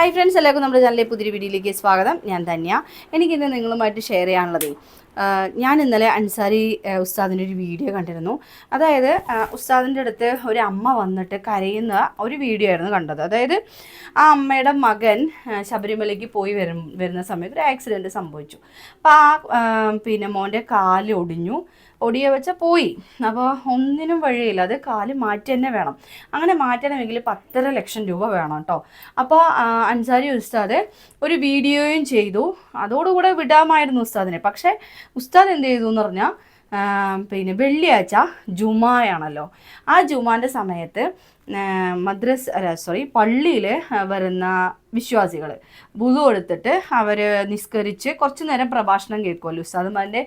Hi friends എല്ലാവർക്കും നമ്മുടെ ചാനലിലെ പുതിയൊരു വീഡിയോയിലേക്ക് സ്വാഗതം. ഞാൻ ധന്യ. എനിക്കിന്ന് നിങ്ങളുമായിട്ട് ഷെയർ ചെയ്യാനുള്ളത് ഞാൻ ഇന്നലെ അൻസാരി ഉസ്താദിന്റെ ഒരു വീഡിയോ കണ്ടിരുന്നു. അതായത് ഉസ്താദിന്റെ അടുത്ത് ഒരു അമ്മ വന്നിട്ട് കരയുന്ന ഒരു വീഡിയോ ആയിരുന്നു കണ്ടത്. അതായത് ആ അമ്മയുടെ മകൻ ശബരിമലയ്ക്ക് പോയി വരും വരുന്ന സമയത്ത് ഒരു ആക്സിഡന്റ് സംഭവിച്ചു. അപ്പോൾ ആ, പിന്നെ മോന്റെ കാൽ ഒടിഞ്ഞു. ഒടിയ വെച്ച പോയി. അപ്പോൾ ഒന്നിനും വഴിയില്ല. അത് കാൽ മാറ്റി തന്നെ വേണം. അങ്ങനെ മാറ്റണമെങ്കിൽ പത്തര ലക്ഷം രൂപ വേണം കേട്ടോ. അപ്പോൾ അൻസാരി ഉസ്താദ് ഒരു വീഡിയോയും ചെയ്തു. അതോടുകൂടെ വിടാമായിരുന്നു ഉസ്താദിനെ. പക്ഷേ ഉസ്താദ് എന്ത് ചെയ്തു എന്ന് പറഞ്ഞാൽ പിന്നെ വെള്ളിയാഴ്ച ജുമായാണല്ലോ. ആ ജുമാന്റെ സമയത്ത് മദ്രസ് അല്ല സോറി പള്ളിയിൽ വരുന്ന വിശ്വാസികൾ ബുധു എടുത്തിട്ട് അവർ നിസ്കരിച്ച് കുറച്ച് നേരം പ്രഭാഷണം കേൾക്കുമല്ലോ ഉസ്താദുമാരുടെ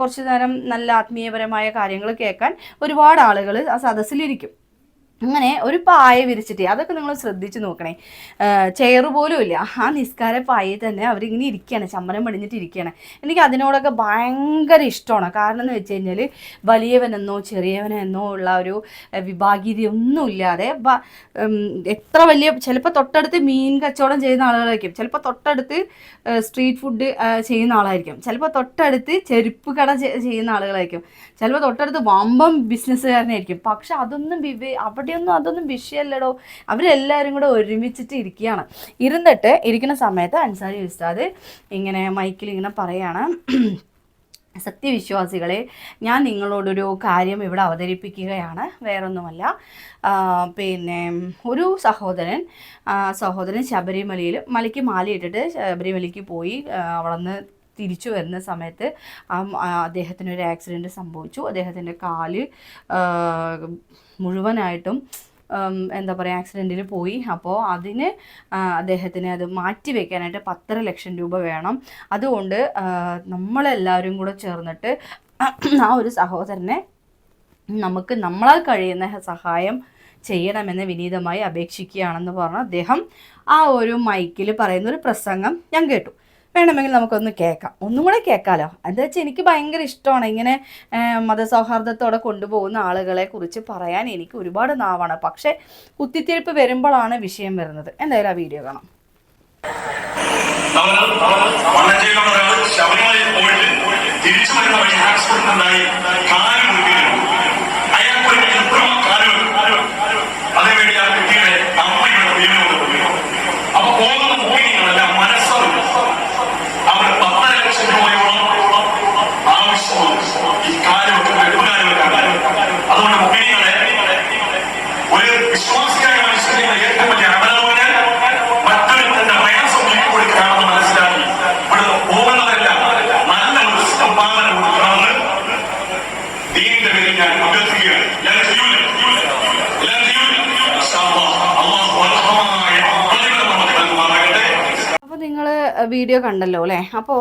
കുറച്ച് നേരം നല്ല ആത്മീയപരമായ കാര്യങ്ങൾ കേൾക്കാൻ ഒരുപാട് ആളുകൾ ആ സദസ്സിലിരിക്കും. അങ്ങനെ ഒരു പായ വിരിച്ചിട്ട് അതൊക്കെ നിങ്ങൾ ശ്രദ്ധിച്ച് നോക്കണേ. ചെയർ പോലും ഇല്ല. ആ നിസ്കാര പായയിൽ തന്നെ അവരിങ്ങനെ ഇരിക്കുകയാണ് ചമ്മരം പടിഞ്ഞിട്ട് ഇരിക്കുകയാണ് എനിക്ക് അതിനോടൊക്കെ ഭയങ്കര ഇഷ്ടമാണ്. കാരണം എന്ന് വെച്ച് കഴിഞ്ഞാൽ വലിയവനെന്നോ ചെറിയവനെന്നോ ഉള്ള ഒരു വിഭാഗീയതയൊന്നുമില്ലാതെ എത്ര വലിയ ചിലപ്പോൾ തൊട്ടടുത്ത് മീൻ കച്ചവടം ചെയ്യുന്ന ആളുകളായിരിക്കും. ചിലപ്പോൾ തൊട്ടടുത്ത് സ്ട്രീറ്റ് ഫുഡ് ചെയ്യുന്ന ആളായിരിക്കും. ചിലപ്പോൾ തൊട്ടടുത്ത് ചെരുപ്പ് കട ചെയ്യുന്ന ആളുകളായിരിക്കും. ചിലപ്പോൾ തൊട്ടടുത്ത് വമ്പം ബിസിനസ്സുകാരനായിരിക്കും പക്ഷെ അതൊന്നും വിവേ അവിടെയൊന്നും അതൊന്നും വിഷയമല്ലടോ. അവരെല്ലാവരും കൂടെ ഒരുമിച്ചിട്ട് ഇരിക്കുകയാണ്. ഇരുന്നിട്ട് ഇരിക്കുന്ന സമയത്ത് അൻസാരി ഉസ്താദ് ഇങ്ങനെ മൈക്കിൽ ഇങ്ങനെ പറയാണ് സത്യവിശ്വാസികളെ ഞാൻ നിങ്ങളോടൊരു കാര്യം ഇവിടെ അവതരിപ്പിക്കുകയാണ് വേറൊന്നുമല്ല. പിന്നെ ഒരു സഹോദരൻ സഹോദരൻ ശബരിമലയിൽ മലയ്ക്ക് മാലയിട്ടിട്ട് ശബരിമലയ്ക്ക് പോയി അവിടെ അവിടുന്ന് തിരിച്ചു വരുന്ന സമയത്ത് അദ്ദേഹത്തിന് ഒരു ആക്സിഡന്റ് സംഭവിച്ചു. അദ്ദേഹത്തിന്റെ കാൽ മുഴുവനായിട്ടും എന്താ പറയുക ആക്സിഡന്റിൽ പോയി. അപ്പോൾ അതിന് അദ്ദേഹത്തിന് അത് മാറ്റി വെക്കാനായിട്ട് പത്തര ലക്ഷം രൂപ വേണം. അതുകൊണ്ട് നമ്മളെല്ലാവരും കൂടെ ചേർന്നിട്ട് ആ ഒരു സഹോദരനെ നമുക്ക് നമ്മളാൽ കഴിയുന്ന സഹായം ചെയ്യണമെന്ന് വിനീതമായി അപേക്ഷിക്കുകയാണെന്ന് പറഞ്ഞ് അദ്ദേഹം ആ ഒരു മൈക്കിൽ പറയുന്ന ഒരു പ്രസംഗം ഞാൻ കേട്ടു. വേണമെങ്കിൽ നമുക്കൊന്ന് കേൾക്കാം ഒന്നും കൂടെ കേൾക്കാമല്ലോ എന്താ വെച്ചാൽ എനിക്ക് ഭയങ്കര ഇഷ്ടമാണ് ഇങ്ങനെ മതസൗഹാർദ്ദത്തോടെ കൊണ്ടുപോകുന്ന ആളുകളെ കുറിച്ച് പറയാൻ എനിക്ക് ഒരുപാട് നാവാണ് പക്ഷേ കുത്തിത്തിരിപ്പ് വരുമ്പോഴാണ് വിഷയം വരുന്നത് എന്തായാലും ആ വീഡിയോ കാണാം ശബരിമലയിൽ തിരിച്ചു വീഡിയോ കണ്ടല്ലോ അല്ലേ? അപ്പോൾ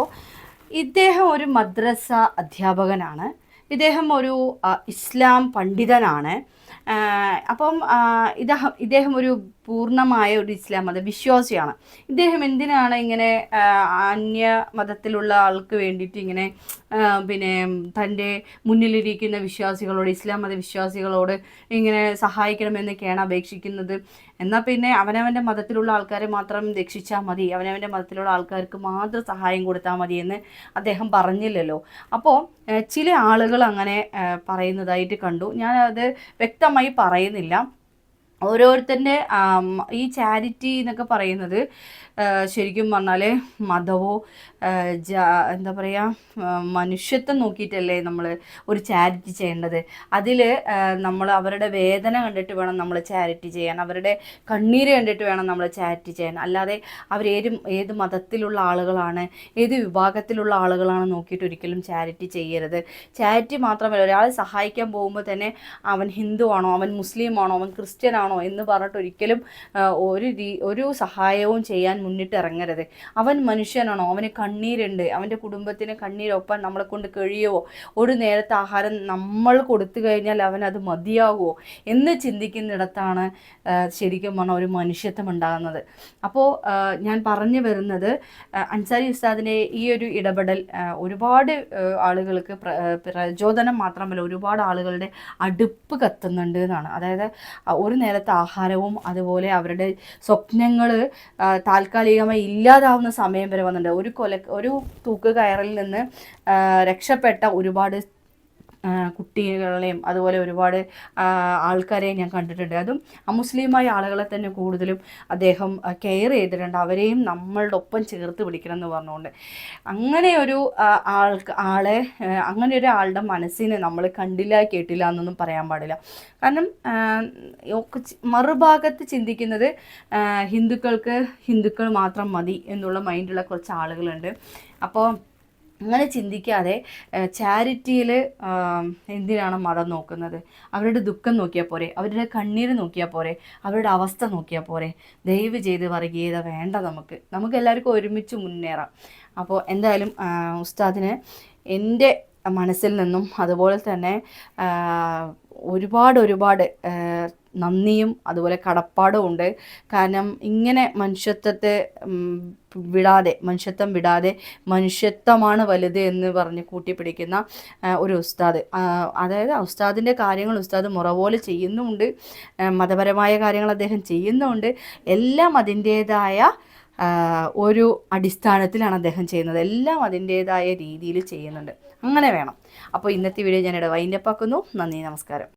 ഇദ്ദേഹം ഒരു മദ്രസ അധ്യാപകനാണ്. ഇദ്ദേഹം ഒരു ഇസ്ലാം പണ്ഡിതനാണ്. അപ്പം ഇദ്ദേഹം ഇദ്ദേഹം ഒരു പൂർണമായ ഒരു ഇസ്ലാം മത വിശ്വാസിയാണ്. ഇദ്ദേഹം എന്തിനാണ് ഇങ്ങനെ അന്യ മതത്തിലുള്ള ആൾക്ക് വേണ്ടിയിട്ട് ഇങ്ങനെ പിന്നെ തന്റെ മുന്നിലിരിക്കുന്ന വിശ്വാസികളോട് ഇസ്ലാം മത വിശ്വാസികളോട് ഇങ്ങനെ സഹായിക്കണമെന്നൊക്കെയാണ് അപേക്ഷിക്കുന്നത്. എന്നാൽ പിന്നെ അവനവന്റെ മതത്തിലുള്ള ആൾക്കാരെ മാത്രം രക്ഷിച്ചാൽ മതി. അവനവന്റെ മതത്തിലുള്ള ആൾക്കാർക്ക് മാത്രം സഹായം കൊടുത്താൽ മതി എന്ന് അദ്ദേഹം പറഞ്ഞില്ലല്ലോ. അപ്പോൾ ചില ആളുകൾ അങ്ങനെ പറയുന്നതായിട്ട് കണ്ടു. ഞാനത് വ്യക്തമായി പറയുന്നില്ല. ഓരോരുത്തരുടെ ഈ ചാരിറ്റി എന്നൊക്കെ പറയുന്നത് ശരിക്കും പറഞ്ഞാൽ മതമോ എന്താ പറയുക മനുഷ്യത്വം നോക്കിയിട്ടല്ലേ നമ്മൾ ഒരു ചാരിറ്റി ചെയ്യേണ്ടത്. അതിൽ നമ്മൾ അവരുടെ വേദന കണ്ടിട്ട് വേണം നമ്മൾ ചാരിറ്റി ചെയ്യാൻ. അവരുടെ കണ്ണീര് കണ്ടിട്ട് വേണം നമ്മൾ ചാരിറ്റി ചെയ്യാൻ. അല്ലാതെ അവരേത് ഏത് മതത്തിലുള്ള ആളുകളാണ് ഏത് വിഭാഗത്തിലുള്ള ആളുകളാണ് നോക്കിയിട്ട് ഒരിക്കലും ചാരിറ്റി ചെയ്യരുത്. ചാരിറ്റി മാത്രമല്ല ഒരാളെ സഹായിക്കാൻ പോകുമ്പോൾ തന്നെ അവൻ ഹിന്ദു ആണോ അവൻ മുസ്ലിം ആണോ അവൻ ക്രിസ്ത്യൻ ആണോ എന്ന് പറഞ്ഞിട്ട് ഒരിക്കലും ഒരു ഒരു സഹായവും ചെയ്യാൻ മുന്നിട്ട് ഇറങ്ങരുത്. അവൻ മനുഷ്യനാണോ? അവന് കണ്ണീരുണ്ട്. അവന്റെ കുടുംബത്തിന് കണ്ണീരൊപ്പം നമ്മളെ കൊണ്ട് കഴിയുമോ ഒരു നേരത്തെ ആഹാരം നമ്മൾ കൊടുത്തു കഴിഞ്ഞാൽ അവൻ അത് മതിയാകുമോ എന്ന് ചിന്തിക്കുന്നിടത്താണ് ശരിക്കും പറഞ്ഞാൽ ഒരു മനുഷ്യത്വം ഉണ്ടാകുന്നത്. അപ്പോൾ ഞാൻ പറഞ്ഞു വരുന്നത് അൻസാരി ഉസ്താദിന്റെ ഈ ഒരു ഇടപെടൽ ഒരുപാട് ആളുകൾക്ക് പ്ര- പ്രചോദനം മാത്രമല്ല ഒരുപാട് ആളുകളുടെ അടുപ്പ് കത്തുന്നുണ്ട് എന്നാണ്. അതായത് ഒരു നേരത്തെ നേരത്തെ ആഹാരവും അതുപോലെ അവരുടെ സ്വപ്നങ്ങൾ താൽക്കാലികമായി ഇല്ലാതാവുന്ന സമയം വരെ വന്നിട്ടുണ്ട്. ഒരു കൊല ഒരു തൂക്ക് കയറിൽ നിന്ന് രക്ഷപ്പെട്ട ഒരുപാട് കുട്ടികളെയും അതുപോലെ ഒരുപാട് ആൾക്കാരെയും ഞാൻ കണ്ടിട്ടുണ്ട്. അതും അമുസ്ലിമായ ആളുകളെ തന്നെ കൂടുതലും അദ്ദേഹം കെയർ ചെയ്തിട്ടുണ്ട്. അവരെയും നമ്മളുടെ ഒപ്പം ചേർത്ത് പിടിക്കണം എന്ന് പറഞ്ഞുകൊണ്ട്. അങ്ങനെ ഒരു ആൾക്ക് ആളെ അങ്ങനെ ഒരു ആളുടെ മനസ്സിനെ നമ്മൾ കണ്ടില്ല കേട്ടില്ല എന്നൊന്നും പറയാൻ പാടില്ല. കാരണം മറുഭാഗത്ത് ചിന്തിക്കുന്നത് ഹിന്ദുക്കൾക്ക് ഹിന്ദുക്കൾ മാത്രം മതി എന്നുള്ള മൈൻഡുള്ള കുറച്ച് ആളുകളുണ്ട്. അപ്പോൾ അങ്ങനെ ചിന്തിക്കാതെ ചാരിറ്റിയിൽ എന്തിനാണ് മതം നോക്കുന്നത്? അവരുടെ ദുഃഖം നോക്കിയാൽ പോരെ? അവരുടെ കണ്ണീര് നോക്കിയാൽ പോരെ? അവരുടെ അവസ്ഥ നോക്കിയാൽ പോരെ? ദയവ് ചെയ്ത് വർഗീയത വേണ്ട നമുക്ക്. നമുക്ക് എല്ലാവർക്കും ഒരുമിച്ച് മുന്നേറാം. അപ്പോൾ എന്തായാലും ഉസ്താദിന് എന്റെ മനസ്സിൽ നിന്നും അതുപോലെ തന്നെ ഒരുപാട് ഒരുപാട് നന്ദിയും അതുപോലെ കടപ്പാടും ഉണ്ട്. കാരണം ഇങ്ങനെ മനുഷ്യത്വത്തെ വിടാതെ മനുഷ്യത്വം വിടാതെ മനുഷ്യത്വമാണ് വലുത് എന്ന് പറഞ്ഞ് കൂട്ടിപ്പിടിക്കുന്ന ഒരു ഉസ്താദ്. അതായത് ഉസ്താദിന്റെ കാര്യങ്ങൾ ഉസ്താദ് മുറ പോലെ ചെയ്യുന്നുമുണ്ട് മതപരമായ കാര്യങ്ങൾ അദ്ദേഹം ചെയ്യുന്നുമുണ്ട്. എല്ലാം അതിന്റേതായ ഒരു അടിസ്ഥാനത്തിലാണ് അദ്ദേഹം ചെയ്യുന്നത്. എല്ലാം അതിന്റേതായ രീതിയിൽ ചെയ്യുന്നുണ്ട്. അങ്ങനെ വേണം. അപ്പോൾ ഇന്നത്തെ വീഡിയോ ഞാനിവിടെ വൈൻഡപ്പ് ആക്കുന്നു. നന്ദി നമസ്കാരം.